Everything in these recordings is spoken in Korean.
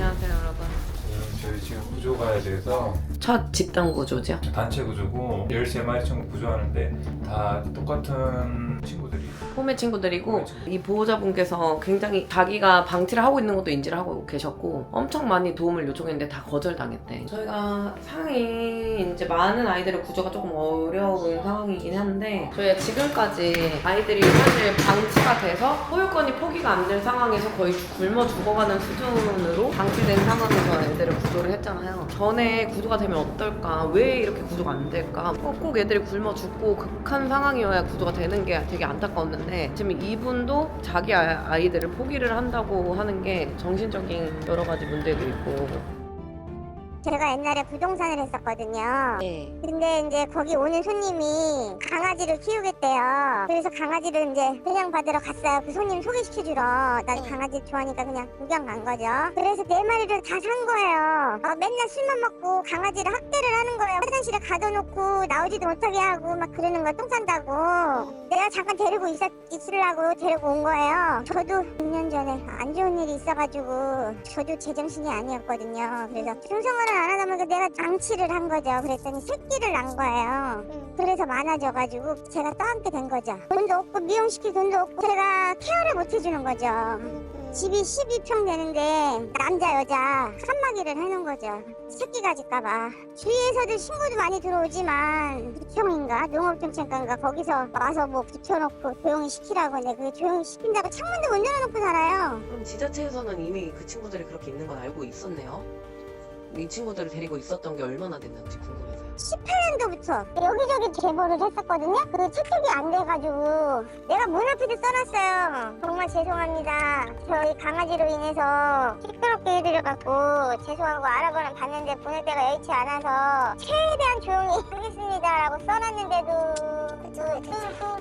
안녕하세요 여러분. 네, 저희 지금 구조 가야 돼서 첫 집단 구조죠? 단체 구조고 13마리 친구 구조하는데 다 똑같은 친구들이 포메 친구들이고 친구. 이 보호자분께서 굉장히 자기가 방치를 하고 있는 것도 인지를 하고 계셨고 엄청 많이 도움을 요청했는데 다 거절당했대. 저희가 상 이제 많은 아이들의 구조가 조금 어려운 상황이긴 한데 저희가 지금까지 아이들이 사실 방치가 돼서 소유권이 포기가 안 된 상황에서 거의 굶어 죽어가는 수준으로 방치된 상황에서 애들을 구조를 했잖아요. 전에 구조가 되면 어떨까? 왜 이렇게 구조가 안 될까? 꼭, 꼭 애들이 굶어 죽고 극한 상황이어야 구조가 되는 게 되게 안타까웠는데 지금 이분도 자기 아- 아이들을 포기를 한다고 하는 게 정신적인 여러 가지 문제도 있고 제가 옛날에 부동산을 했었거든요. 네. 근데 이제 거기 오는 손님이 강아지를 키우겠대요. 그래서 강아지를 이제 분양 받으러 갔어요. 그 손님 소개시켜주러. 난 강아지 좋아하니까 그냥 구경 간 거죠. 그래서 네 마리를 다 산 거예요. 어, 맨날 술만 먹고 강아지를 학대를 하는 거예요. 화장실에 가둬놓고 나오지도 못하게 하고 막 그러는 거야. 똥 싼다고. 내가 잠깐 데리고 있었, 있으려고 데리고 온 거예요. 저도 6년 전에 안 좋은 일이 있어가지고 저도 제정신이 아니었거든요. 그래서 충성을 안 하다 보니까 내가 방치를 한 거죠. 그랬더니 새끼를 낳은 거예요. 그래서 많아져가지고 제가 떠안게 된 거죠. 돈도 없고 미용시킬 돈도 없고 제가 케어를 못 해주는 거죠. 집이 12평 되는데 남자 여자 칸막이를 해놓은 거죠. 새끼 가질까봐. 주위에서도 신고도 많이 들어오지만 부평인가 농업정책관가 거기서 와서 뭐 붙여놓고 조용히 시키라고 근데 그 조용히 시킨다고 창문도 못 열어놓고 살아요. 그럼 지자체에서는 이미 그 친구들이 그렇게 있는 건 알고 있었네요. 이 친구들을 데리고 있었던 게 얼마나 됐는지 궁금해서요. 18년도부터 여기저기 제보를 했었거든요. 그 채택이 안 돼가지고 내가 문 앞에도 써놨어요. 정말 죄송합니다. 저희 강아지로 인해서 시끄럽게 해드려갖고 죄송하고 알아보는 봤는데 보낼 데가 여의치 않아서 최대한 조용히 하겠습니다라고 써놨는데도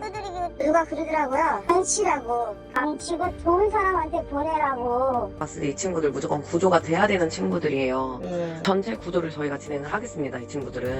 두드리고 누가 그러더라고요. 방치라고 방치고 좋은 사람한테 보내라고 봤을 때 이 친구들 무조건 구조가 돼야 되는 친구들이에요. 전체 구조를 저희가 진행을 하겠습니다. 이 친구들은.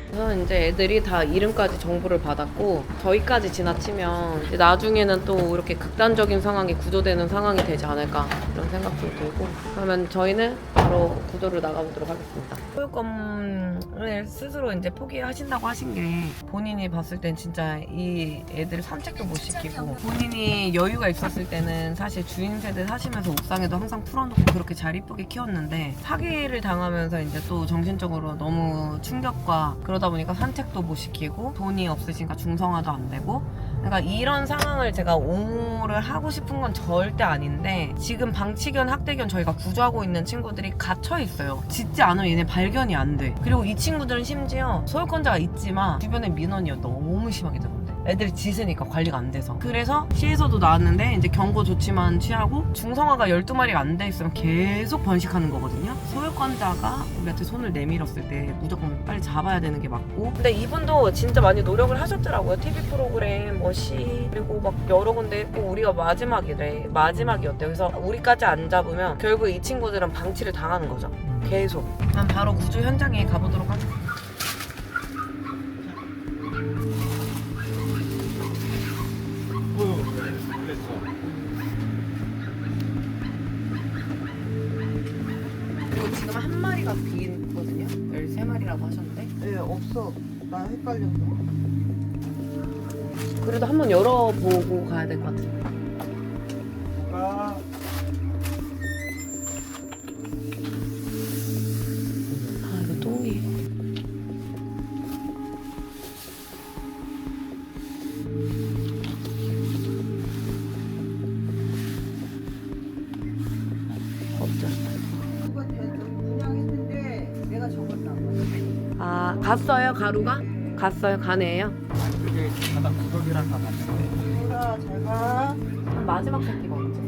그래서 이제 애들이 다 이름까지 정보를 받았고 저희까지 지나치면 이제 나중에는 또 이렇게 극단적인 상황이 구조되는 상황이 되지 않을까 이런 생각도 들고 그러면 저희는 바로 구조를 나가보도록 하겠습니다. 소유권을 스스로 이제 포기하신다고 하신 게 본인이 봤을 땐 진짜 이 애들 산책도 못 시키고 본인이 여유가 있었을 때는 사실 주인 세대 사시면서 옥상에도 항상 풀어놓고 그렇게 잘 이쁘게 키웠는데 사기를 당하면서 이제 또 정신적으로 너무 충격과 그 러다 보니까 산책도 못 시키고 돈이 없으시니까 중성화도 안 되고 그러니까 이런 상황을 제가 옹호를 하고 싶은 건 절대 아닌데 지금 방치견 학대견 저희가 구조하고 있는 친구들이 갇혀 있어요. 짖지 않으면 얘네 발견이 안 돼. 그리고 이 친구들은 심지어 소유권자가 있지만 주변에 민원이 너무 심하게 들어온대. 애들이 짖으니까 관리가 안 돼서. 그래서 시에서도 나왔는데 이제 경고 조치만 취하고 중성화가 12마리가 안 돼 있으면 계속 번식하는 거거든요. 소유권자가 우리한테 손을 내밀었을 때 무조건 빨리 잡아야 되는 게 맞고. 근데 이분도 진짜 많이 노력을 하셨더라고요. TV 프로그램, 뭐 시, 그리고 막 여러 군데 했고 우리가 마지막이래. 마지막이었대요. 그래서 우리까지 안 잡으면 결국 이 친구들은 방치를 당하는 거죠. 계속. 그럼 바로 구조 현장에 가보도록 하겠습니다. 지금 한 마리가 비거든요. 13마리라고 하셨는데. 예, 없어. 나 헷갈렸어. 그래도 한번 열어보고 가야 될 것 같아요. 갔어요, 가루가? 갔어요, 가네요. 그게 바닥 구석이랑 다 같은데 제가 제가 마지막 새끼가 언제?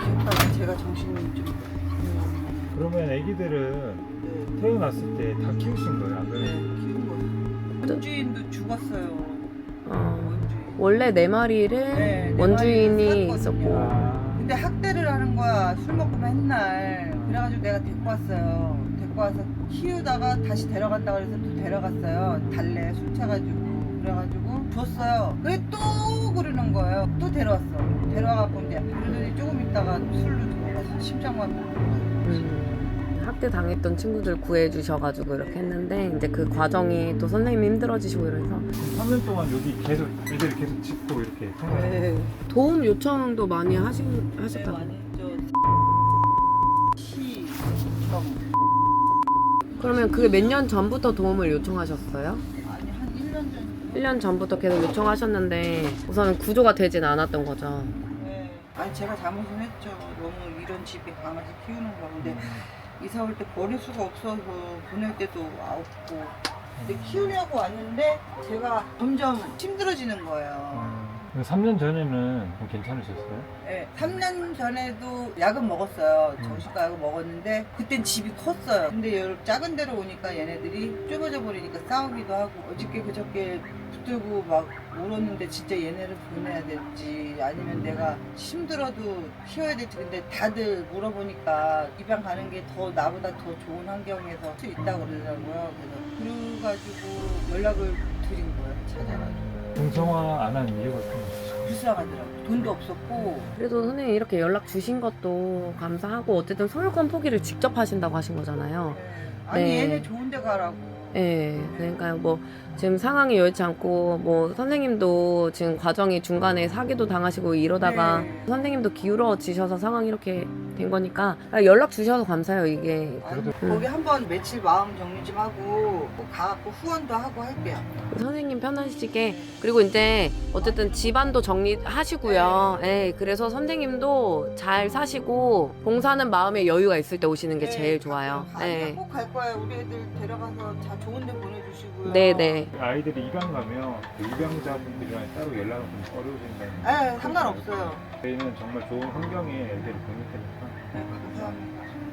지금까지 제가 정신이 좀 그러면 애기들은 네, 태어났을 때 다 키우신 거예요? 안 네, 그래요? 키운 거예요. 원주인도 죽었어요. 어, 원주인. 원래 네 마리를 네, 네 원주인이 마리를 있었고. 샀거든요. 아, 근데 학대를 하는 거야. 술 먹고 맨날. 그래가지고 내가 데리고 왔어요. 데리고 와서 키우다가 다시 데려간다 그래서 또 데려갔어요. 달래 술 차가지고. 그래가지고 줬어요. 그래 또 그러는 거예요. 또 데려왔어. 데려와갖고 이제 그러더니 조금 있다가 술로 들어가서 심장만 먹고 음. 학대 당했던 친구들 구해주셔가지고 이렇게 했는데 이제 그 과정이 또 선생님이 힘들어지시고 이래서 3년 동안 여기 계속 애들이 계속 짚고 이렇게 생활 네. 도움 요청도 많이 하시, 하셨다고 많이 저 시, 정 그러면 그게 몇 년 전부터 도움을 요청하셨어요? 아니 한 1년 전 1년 전부터 계속 요청하셨는데 우선은 구조가 되진 않았던 거죠 네. 아니 제가 잘못은 했죠. 너무 이런 집에 강아지 키우는 거 근데 이사 올 때 버릴 수가 없어서 보낼 때도 없고 근데 키우려고 왔는데 제가 점점 힘들어지는 거예요. 음, 3년 전에는 좀 괜찮으셨어요? 네, 3년 전에도 약은 먹었어요. 음. 정신과 약을 먹었는데 그땐 집이 컸어요. 근데 여기 작은 데로 오니까 얘네들이 좁아져 버리니까 싸우기도 하고 어저께 그저께 붙들고 막 울었는데 진짜 얘네를 보내야 될지 아니면 내가 힘들어도 키워야 될지 근데 다들 물어보니까 입양 가는 게 더 나보다 더 좋은 환경에서 할 수 있다고 그러더라고요. 그래서 그래가지고 연락을 드린 거예요. 찾아가지고 중성화 안 한 이유가 좀 불쌍하더라고요. 돈도 없었고 그래도 선생님 이렇게 연락 주신 것도 감사하고 어쨌든 소유권 포기를 직접 하신다고 하신 거잖아요 아니 네. 얘네 좋은 데 가라고 예, 그러니까 뭐 지금 상황이 여의치 않고 뭐 선생님도 지금 과정이 중간에 사기도 당하시고 이러다가 네. 선생님도 기울어지셔서 상황이 이렇게 된 거니까 연락 주셔서 감사해요 이게 아니, 음. 거기 한번 며칠 마음 정리 좀 하고 꼭 가갖고 후원도 하고 할게요 선생님 편하시게 그리고 이제 어쨌든 집안도 정리하시고요. 예, 그래서 선생님도 잘 사시고 봉사하는 마음에 여유가 있을 때 오시는 게 네, 제일 좋아요. 예. 꼭갈 거예요 우리 애들 데려가서 다 좋은 데 보내주시고요 네, 네. 아이들이 입양 가면 그 입양자분들이랑 따로 연락은 좀 어려우신다는 네, 상관없어요 저희는 정말 좋은 환경에 애들을 보낼 테니까 네,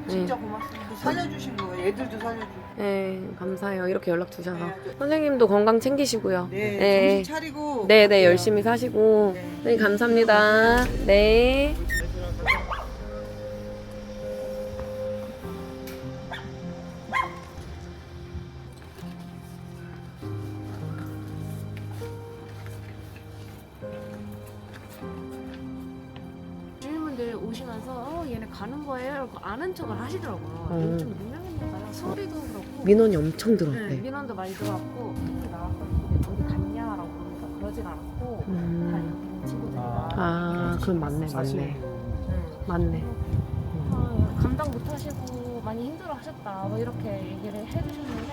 진짜 고맙습니다 살려주신 거예요 애들도 살려주고 예, 감사해요. 이렇게 연락 주셔서. 네, 선생님도 건강 챙기시고요. 네, 예. 정신 차리고 네, 네. 열심히 사시고. 네. 네, 감사합니다. 네. 아는 척을 하시더라고요. 어. 좀 유명했나 봐요. 소리도 그렇고. 민원이 엄청 네, 들어왔대. 민원도 많이 들어왔고 톡이 나왔거든요. 어디 갔냐라고 그러니까 그러진 않았고 다 음. 여기 있는 친구들이다. 아, 그럼 맞네, 맞네. 맞네. 아, 감당 못하시고 많이 힘들어하셨다. 뭐 이렇게 얘기를 해주셨는데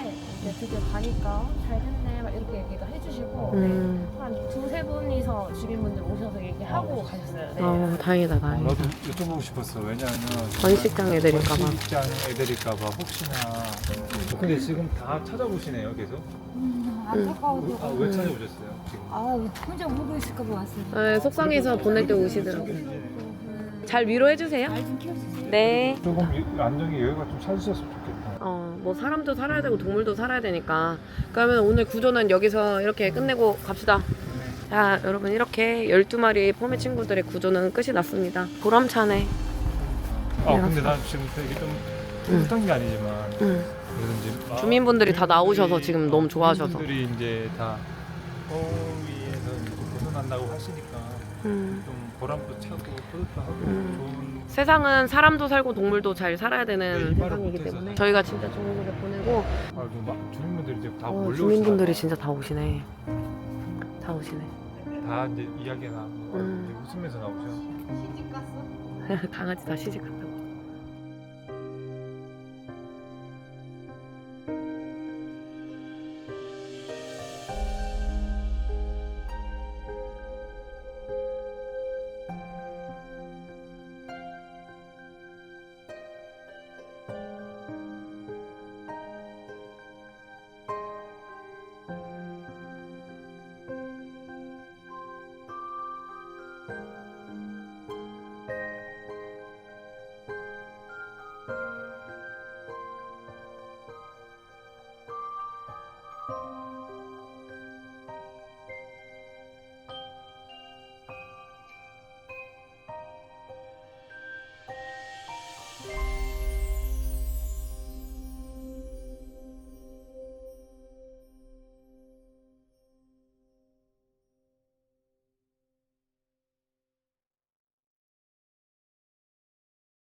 가니까 잘 됐네. 막 이렇게 얘기도 해주시고 음. 네. 한 두세 분이서 주민분들 오셔서 얘기하고 어. 가셨어요. 네. 어, 다행이다, 다행이다. 나도 여쭤보고 싶었어 왜냐하면 번식장 애들일까 봐. 번식장 애들일까봐 혹시나 어, 근데 지금 다 찾아보시네요 계속 음, 아, 안타까워서 왜 찾아오셨어요 지금 아 혼자 울고 있을까 봐 왔어요. 네, 속상해서 보낼 때 오시더라고요. 잘 위로해주세요. 말좀 키워주세요. 네. 조금 이- 안정의 여유가 좀 찾으셨으면 좋겠다 어, 뭐 사람도 살아야 되고 동물도 살아야 되니까. 그러면 오늘 구조는 여기서 이렇게 끝내고 갑시다. 자, 여러분 이렇게 12마리 포메 친구들의 구조는 끝이 났습니다. 보람차네. 아 근데 난 지금 되게 좀 뿌듯한 게 아니지만 응. 그래든지 아, 주민분들이 다 나오셔서 지금 너무 좋아하셔서. 주민분들이 이제 다 허위에서 이제 벗어난다고 하시니까 음. 좀 보람도 차고 뿌듯도 하고 음. 좋은 세상은 사람도 살고 동물도 잘 살아야 네, 되는 이 말을 세상이기. 때문에 저희가 진짜 주민분들 보내고 아, 그막 주민분들이 이제 다 어, 몰려오시다 주민분들이 진짜 다 오시네. 다 오시네. 다 이제 이야기가 나고 음. 이제 웃으면서 나오죠. 강아지 다 시집 갔다